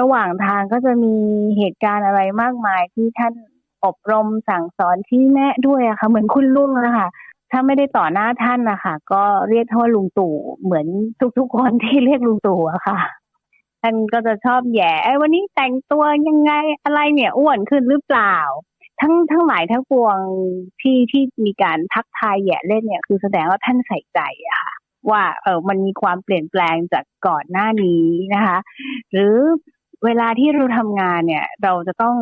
ระหว่างทางก็จะมีเหตุการณ์อะไรมากมายที่ท่านอบรมสั่งสอนที่แนะด้วยอะค่ะ เหมือนคุณลุงนะคะถ้าไม่ได้ต่อหน้าท่านนะคะก็เรียกท่าลุงตู่เหมือนทุกๆคนที่เรียกลุงตู่อะค่ะท่านก็จะชอบแย่ไอ้วันนี้แต่งตัวยังไงอะไรเนี่ยอ้วนขึ้นหรือเปล่า ทั้งทั้งหลายทั้งปวงที่ที่มีการทักทายแย่เล่นเนี่ย คือแสดงว่าท่านใส่ใจอะค่ะ ว่าเออมันมีความเปลี่ยนแปลงจากก่อนหน้านี้นะคะ หรือ เวลาที่เราทำงานเนี่ย เราจะต้อง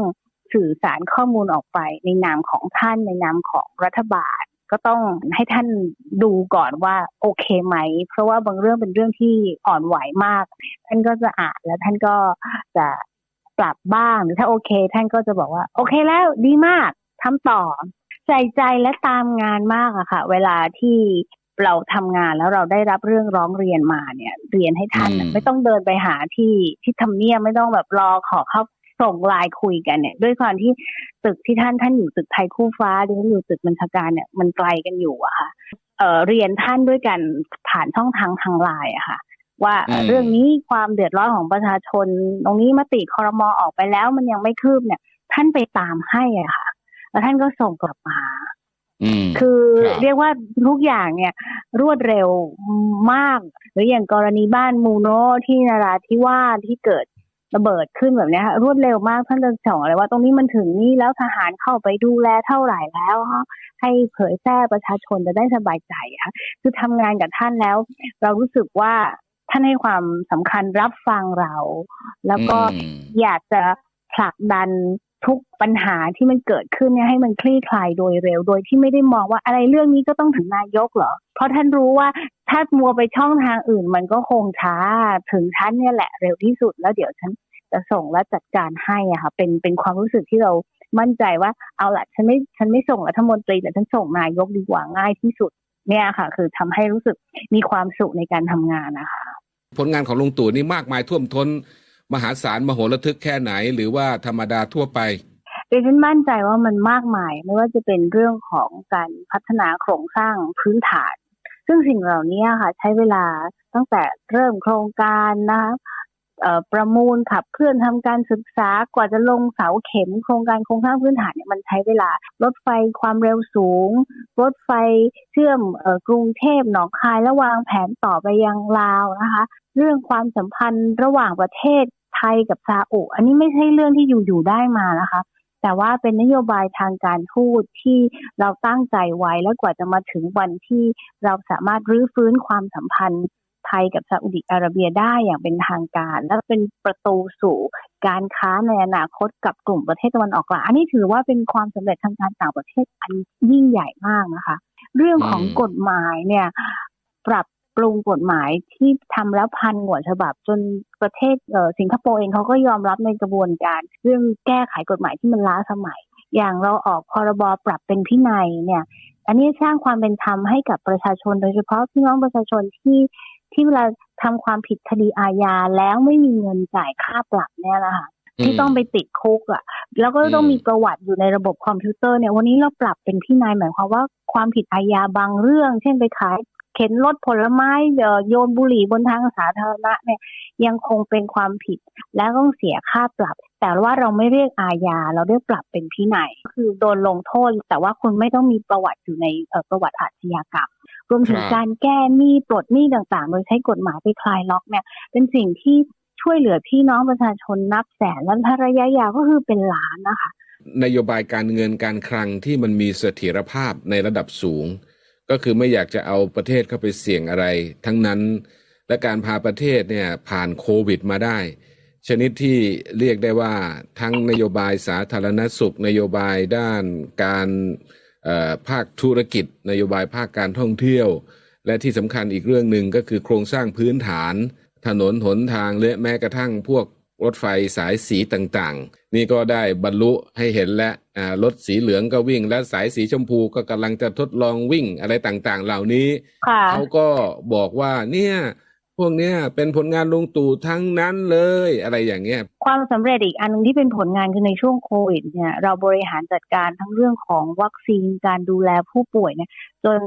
สื่อสารข้อมูลออกไปในนามของท่านในนามของรัฐบาล ก็ต้องให้ท่านดูก่อนว่าโอเคไหม เพราะว่าบางเรื่องเป็นเรื่องที่อ่อนไหวมาก ท่านก็จะอ่านแล้วท่านก็จะปรับบ้างหรือถ้าโอเค ท่านก็จะบอกว่า โอเคแล้วดีมากทำต่อใส่ใจและตามงานมากอะค่ะ เวลาที่ เราทำงานแล้วเราได้รับเรื่องร้องเรียนมาเนี่ย เรียนให้ท่านน่ะอืมไม่ต้องเดินไปหาที่ที่ทำเนียบไม่ต้องแบบรอขอเข้าส่งไลน์คุยกันเนี่ย ด้วยความที่ตึกที่ท่านท่านอยู่ตึกไทยคู่ฟ้าดิฉันอยู่ตึกบัญชาการเนี่ยมันไกลกันอยู่อะค่ะเอ่อเรียนท่านด้วยกันผ่านช่องทางทางไลน์อะค่ะ ว่าเอ่ออืมเรื่องนี้ความเดือดร้อนของประชาชน ตรงนี้มติคอรมอออกไปแล้วมันยังไม่คืบเนี่ย ท่านไปตามให้อะค่ะ แล้วท่านก็ส่งกลับมาอืม คือครับเรียกว่าทุกอย่างเนี่ยรวดเร็วมาก หรืออย่างกรณีบ้านมูโนที่นาราธิวาสที่เกิดระเบิดขึ้นแบบเนี้ยค่ะรวดเร็วมากท่านจะส่งอะไรว่าตรงนี้มันถึงนี่แล้วทหารเข้าไปดูแลเท่าไหร่แล้วฮะให้เผยแพร่ประชาชนจะได้สบายใจค่ะคือทำงานกับท่านแล้ว เรารู้สึกว่าท่านให้ความสำคัญรับฟังเรา แล้วก็อืมอยากจะผลักดัน ทุกปัญหาที่มันเกิดขึ้นเนี่ยให้มันคลี่คลายโดยเร็ว โดยที่ไม่ได้มองว่าอะไรเรื่องนี้ก็ต้องถึงนายกเหรอ เพราะท่านรู้ว่าถ้ามัวไปช่องทางอื่น มันก็คงช้าถึงฉันเนี่ยแหละเร็วที่สุดแล้วเดี๋ยวฉันจะส่งและจัดการให้อะค่ะเป็นเป็นความรู้สึกที่เรามั่นใจว่าเอาละฉันไม่ฉันไม่ส่งรัฐมนตรีแต่ฉันส่งนายกดีกว่าง่ายที่สุดเนี่ยค่ะ คือทำให้รู้สึกมีความสุขในการทำงานนะคะ ผลงานของลุงตู่นี่มากมายท่วมท้น มหาศาลมโหระทึกแค่ไหน หรือว่าธรรมดาทั่วไปดิฉันมั่นใจว่ามันมากมายไม่ว่าจะเป็นเรื่องของการพัฒนาโครงสร้างพื้นฐาน ซึ่งสิ่งเหล่านี้ค่ะ ใช้เวลาตั้งแต่เริ่มโครงการนะคะ ประมูลขับเคลื่อนทำการศึกษากว่าจะลงเสาเข็มโครงการโครงสร้างพื้นฐานเนี่ยมันใช้เวลา รถไฟความเร็วสูง รถไฟเชื่อมออกรุงเทพหนองคายและวางแผนต่อไปยังลาวนะคะ เรื่องความสัมพันธ์ระหว่างประเทศไทยกับซาอุอันนี้ไม่ใช่เรื่องที่อยู่ๆได้มานะคะแต่ว่าเป็นนโยบายทางการทูตที่เราตั้งใจไว้แล้วกว่าจะมาถึงวันที่เราสามารถรื้อฟื้นความสัมพันธ์ ไทยกับซาอุดิอาระเบียได้อย่างเป็นทางการ และเป็นประตูสู่การค้าในอนาคตกับกลุ่มประเทศตะวันออกกลางอันนี้ถือว่าเป็นความสำเร็จทางการต่างประเทศอันยิ่งใหญ่มากนะคะ เรื่องของกฎหมายเนี่ย ปรับปรุงกฎหมายที่ทำแล้วพันกว่าฉบับ จนประเทศเสิงคโปร์เองเขาก็ยอมรับในกระบวนการ เรื่องแก้ไขกฎหมายที่มันล้าสมัย อย่างเราออกพรบปรับเป็นพินัยเนี่ย อันนี้สร้างความเป็นธรรมให้กับประชาชน โดยเฉพาะพี่น้องประชาชนที่ ที่เวลาทำความผิดคดีอาญาแล้วไม่มีเงินจ่ายค่าปรับเนี่ยนะคะที่ต้องไปติดคุกอะ แล้วก็ต้องอืมมีประวัติอยู่ในระบบคอมพิวเตอร์เนี่ย วันนี้เราปรับเป็นพินัยหมายความว่าความผิดอาญาบางเรื่อง เช่นไปขายเข็นรถผลไม้เอ่อโยนบุหรี่บนทางสาธารณะเนี่ยยังคงเป็นความผิดและต้องเสียค่าปรับ แต่ว่าเราไม่เรียกอาญาเราเรียกปรับเป็นพินัยคือโดนลงโทษ แต่ว่าคุณไม่ต้องมีประวัติอยู่ในเอ่อประวัติอาชญากรรม รวมถึงครับการแก้หนี้ปลดหนี้ต่างๆ โดยใช้กฎหมายไปคลายล็อกเนี่ย เป็นสิ่งที่ช่วยเหลือพี่น้องประชาชนนับแสนและถ้าระยะยาวก็คือเป็นล้านนะคะ นโยบายการเงินการคลังที่มันมีเสถียรภาพในระดับสูง ก็คือไม่อยากจะเอาประเทศเข้าไปเสี่ยงอะไร ทั้งนั้นและการพาประเทศเนี่ยผ่านโควิดมาได้ ชนิดที่เรียกได้ว่าทั้งนโยบายสาธารณสุข นโยบายด้านการเอ่อ ภาคธุรกิจ นโยบายภาคการท่องเที่ยว และที่สำคัญอีกเรื่องหนึ่งก็คือโครงสร้างพื้นฐาน ถนนหนทางและแม้กระทั่งพวกรถไฟสายสีต่างๆ นี่ก็ได้บรรลุให้เห็นและอ่ารถสีเหลืองก็วิ่ง และสายสีชมพูก็กำลังจะทดลองวิ่งอะไรต่างๆ เหล่านี้ค่ะเขาก็บอกว่าเนี่ยพ วกเนี้ยเป็นผลงานลุงตู่ทั้งนั้นเลยอะไรอย่างเงี้ย ความสำเร็จอีกอันหนึงที่เป็นผลงานคือในช่วงโควิดเนี่ยเราบริหารจัดการทั้งเรื่องของวัคซีนการดูแลผู้ป่วยเนี่ยจน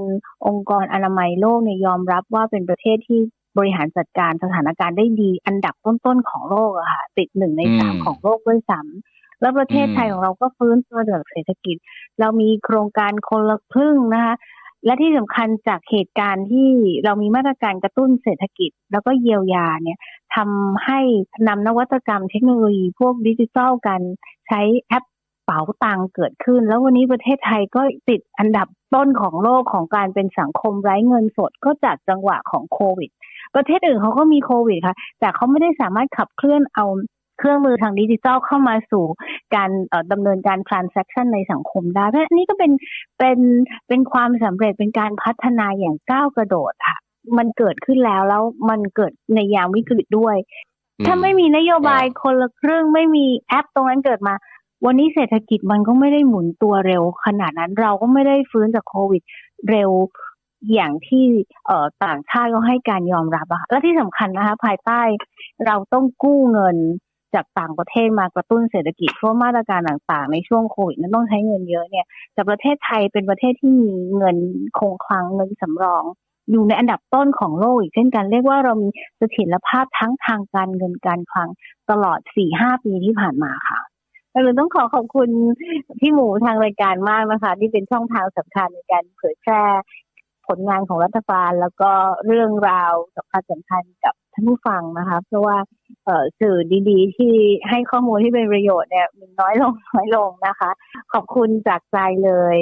องค์กรอนามัยโลกเนี่ยยอมรับว่าเป็นประเทศที่บริหารจัดการสถานการณ์ได้ดี อันดับต้นๆของโลกอะค่ะ ติดหนึ่งในสามของโลกด้วยซ้ำแล้วประเทศไทยของเราก็ฟื้นตัวจากเศรษฐกิจ เรามีโครงการคนละครึ่งนะคะ และที่สำคัญจากเหตุการณ์ที่เรามีมาตรการกระตุ้นเศรษฐกิจ แล้วก็เยียวยาเนี่ยทำให้นำนวัตกรรมเทคโนโลยีพวกดิจิทัลกันใช้แอปเป๋าตังเกิดขึ้น แล้ววันนี้ประเทศไทยก็ติดอันดับต้นของโลกของการเป็นสังคมไร้เงินสดก็จากจังหวะของโควิด ประเทศอื่นเขาก็มีโควิดค่ะ แต่เขาไม่ได้สามารถขับเคลื่อนเอา เครื่องมือทางดิจิทัลเข้ามาสู่การเอ่อดำเนินการ transaction ในสังคมได้ เพราะฉะนั้นอันนี้ก็เป็นเป็นเป็นความสำเร็จเป็นการพัฒนาอย่างก้าวกระโดดค่ะ มันเกิดขึ้นแล้วแล้วมันเกิดในยามวิกฤตด้วย ถ้าไม่มีนโยบายคนละครึ่งไม่มีแอปตรงนั้นเกิดมาวันนี้เศรษฐกิจมันก็ไม่ได้หมุนตัวเร็ว ขนาดนั้นเราก็ไม่ได้ฟื้นจากโควิดเร็วอย่างที่เอ่อต่างชาติก็ให้การยอมรับอะค่ะและที่สำคัญนะคะ ภายใต้เราต้องกู้เงิน จากต่างประเทศมากระตุ้นเศรษฐกิจเพราะมาตรการต่างๆ ในช่วงโควิดนั้นต้องใช้เงินเยอะเนี่ยแต่ประเทศไทยเป็นประเทศที่มีเงินคงคลังเงินสำรองอยู่ในอันดับต้นของโลกอีกเช่นกันเรียกว่าเรามีเสถียรภาพทั้งทางการเงินการคลังตลอด 4-5 ปีที่ผ่านมาค่ะเราต้องขอขอบคุณพี่หมูทางรายการมากนะคะ ที่เป็นช่องทางสำคัญในการเผยแพร่ผลงานของรัฐบาล แล้วก็เรื่องราวสำคัญสำคัญกับ ท่านผู้ฟังนะคะ เพราะว่าสื่อดีๆ ที่ให้ข้อมูลที่เป็นประโยชน์เนี่ยมันน้อยลงน้อยลงนะคะ ขอบคุณจากใจเลย